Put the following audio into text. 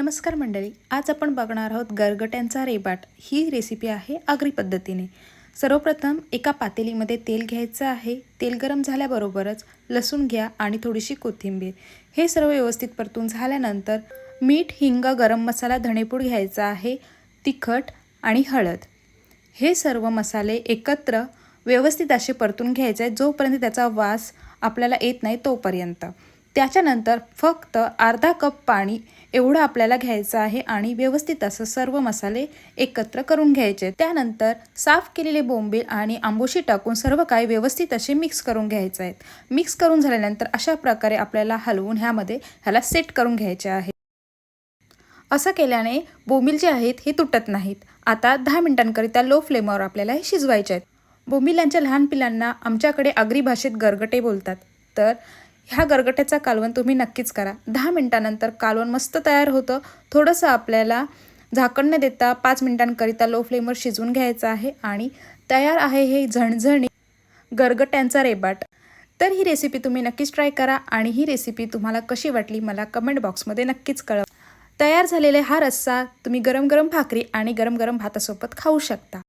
नमस्कार मंडळी आज आपण बघणार आहोत गरगट्यांचा रेबाट. ही रेसिपी आहे आगरी पद्धतीने. सर्वप्रथम एका पातेलीमध्ये तेल घ्यायचं आहे. तेल गरम झाल्याबरोबरच लसूण घ्या आणि थोडीशी कोथिंबीर. हे सर्व व्यवस्थित परतून झाल्यानंतर मीठ हिंग गरम मसाला धणेपूड घ्यायचा आहे तिखट आणि हळद. हे सर्व मसाले एकत्र व्यवस्थित असे परतून घ्यायचे आहेत जोपर्यंत त्याचा वास आपल्याला येत नाही तोपर्यंत. त्याच्यानंतर फक्त अर्धा कप पाणी एवढं आपल्याला घ्यायचं आहे आणि व्यवस्थित असं सर्व मसाले एकत्र करून घ्यायचे. त्यानंतर साफ केलेले बोंबील आणि आंबोशी टाकून सर्व काही व्यवस्थित असे मिक्स करून घ्यायचे आहेत. मिक्स करून झाल्यानंतर अशा प्रकारे आपल्याला हलवून ह्यामध्ये ह्याला सेट करून घ्यायचे आहे. असं केल्याने बोंबील जे आहेत हे तुटत नाहीत. आता दहा मिनिटांकरिता लो फ्लेमवर आपल्याला हे शिजवायचे आहेत. बोंबिलांच्या लहान पिलांना आमच्याकडे आगरी भाषेत गरगटे बोलतात. तर ह्या गरगट्याचा कालवण तुम्ही नक्कीच करा. दहा मिनटानंतर कालवण मस्त तयार होतं. थोडंसं आपल्याला झाकण न देता पाच मिनिटांकरिता लो फ्लेमवर शिजवून घ्यायचं आहे आणि तयार आहे हे झणझणी गरगट्यांचा रेबाट. तर ही रेसिपी तुम्ही नक्कीच ट्राय करा आणि ही रेसिपी तुम्हाला कशी वाटली मला कमेंट बॉक्समध्ये नक्कीच कळवा. तयार झालेला हा रस्सा तुम्ही गरम गरम भाकरी आणि गरम गरम भातासोबत खाऊ शकता.